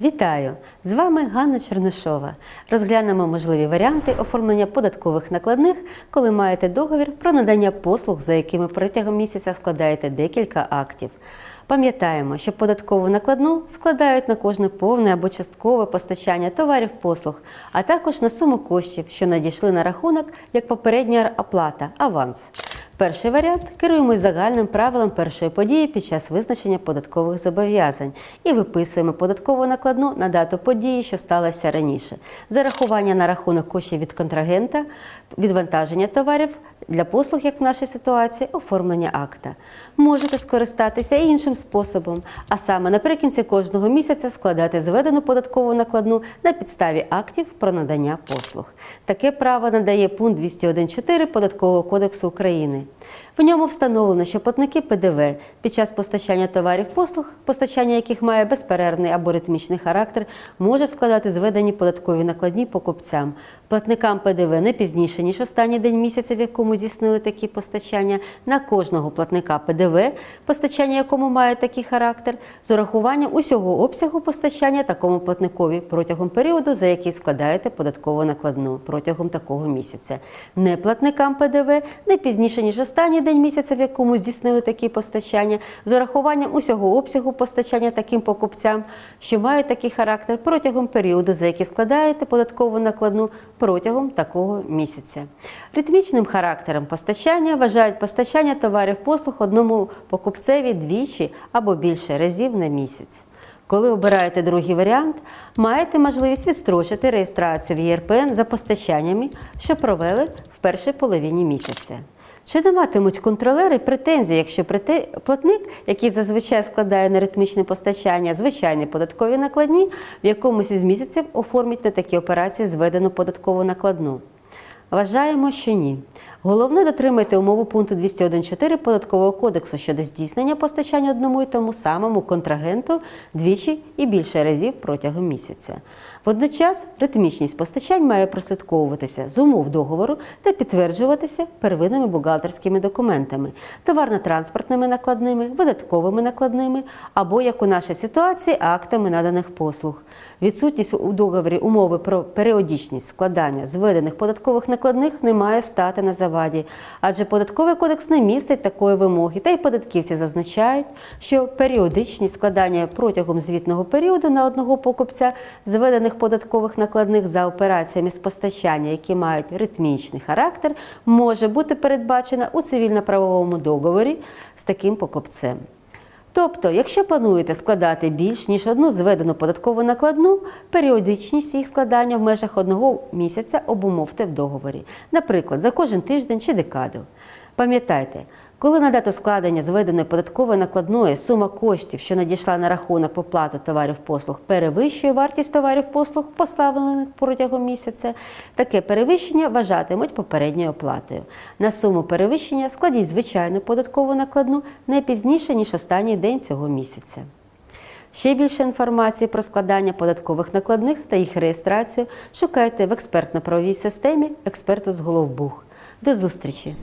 Вітаю! З вами Ганна Чернишова. Розглянемо можливі варіанти оформлення податкових накладних, коли маєте договір про надання послуг, за якими протягом місяця складаєте декілька актів. Пам'ятаємо, що податкову накладну складають на кожне повне або часткове постачання товарів послуг, а також на суму коштів, що надійшли на рахунок як попередня оплата аванс. Перший варіант керуємось загальним правилом першої події під час визначення податкових зобов'язань і виписуємо податкову накладну на дату події, що сталася раніше. Зарахування на рахунок коштів від контрагента, відвантаження товарів для послуг, як в нашій ситуації, оформлення акта. Можете скористатися і іншим способом, а саме наприкінці кожного місяця складати зведену податкову накладну на підставі актів про надання послуг. Таке право надає пункт 201.4 Податкового кодексу України. В ньому встановлено, що платники ПДВ під час постачання товарів послуг, постачання яких має безперервний або ритмічний характер, можуть складати зведені податкові накладні покупцям. Платникам ПДВ не пізніше, ніж останній день місяця, в якому здійснили такі постачання, на кожного платника ПДВ, постачання якому має такий характер, з урахуванням усього обсягу постачання такому платникові протягом періоду, за який складаєте податкову накладну протягом такого місяця. Неплатникам ПДВ не пізніше, ніж останній день місяця, в якому здійснили такі постачання, з урахуванням усього обсягу постачання таким покупцям, що мають такий характер протягом періоду, за який складаєте податкову накладну протягом такого місяця. Ритмічним характером постачання вважають постачання товарів послуг одному покупцеві двічі або більше разів на місяць. Коли обираєте другий варіант, маєте можливість відстрочити реєстрацію в ЄРПН за постачаннями, що провели в першій половині місяця. Чи не матимуть контролери претензії, якщо платник, який зазвичай складає на ритмічне постачання звичайні податкові накладні, в якомусь із місяців оформить на такі операції зведену податкову накладну? Вважаємо, що ні. Головне дотримайте умову пункту 201.4 Податкового кодексу щодо здійснення постачання одному і тому самому контрагенту двічі і більше разів протягом місяця. Водночас ритмічність постачань має прослідковуватися з умов договору та підтверджуватися первинними бухгалтерськими документами, товарно-транспортними накладними, видатковими накладними або, як у нашій ситуації, актами наданих послуг. Відсутність у договорі умови про періодичність складання зведених податкових накладних не має стати на заваді, адже податковий кодекс не містить такої вимоги, та й податківці зазначають, що періодичність складання протягом звітного періоду на одного покупця зведених податкових накладних за операціями з постачання, які мають ритмічний характер, може бути передбачена у цивільно-правовому договорі з таким покупцем. Тобто, якщо плануєте складати більш ніж одну зведену податкову накладну, періодичність їх складання в межах одного місяця обумовте в договорі, наприклад, за кожен тиждень чи декаду. Пам'ятайте, коли на дату складення зведеної податкової накладної сума коштів, що надійшла на рахунок поплату товарів послуг, перевищує вартість товарів послуг, поставлених протягом місяця, таке перевищення вважатимуть попередньою оплатою. На суму перевищення складіть звичайну податкову накладну не пізніше, ніж останній день цього місяця. Ще більше інформації про складання податкових накладних та їх реєстрацію шукайте в експертно-правовій системі експерту з Головбух. До зустрічі!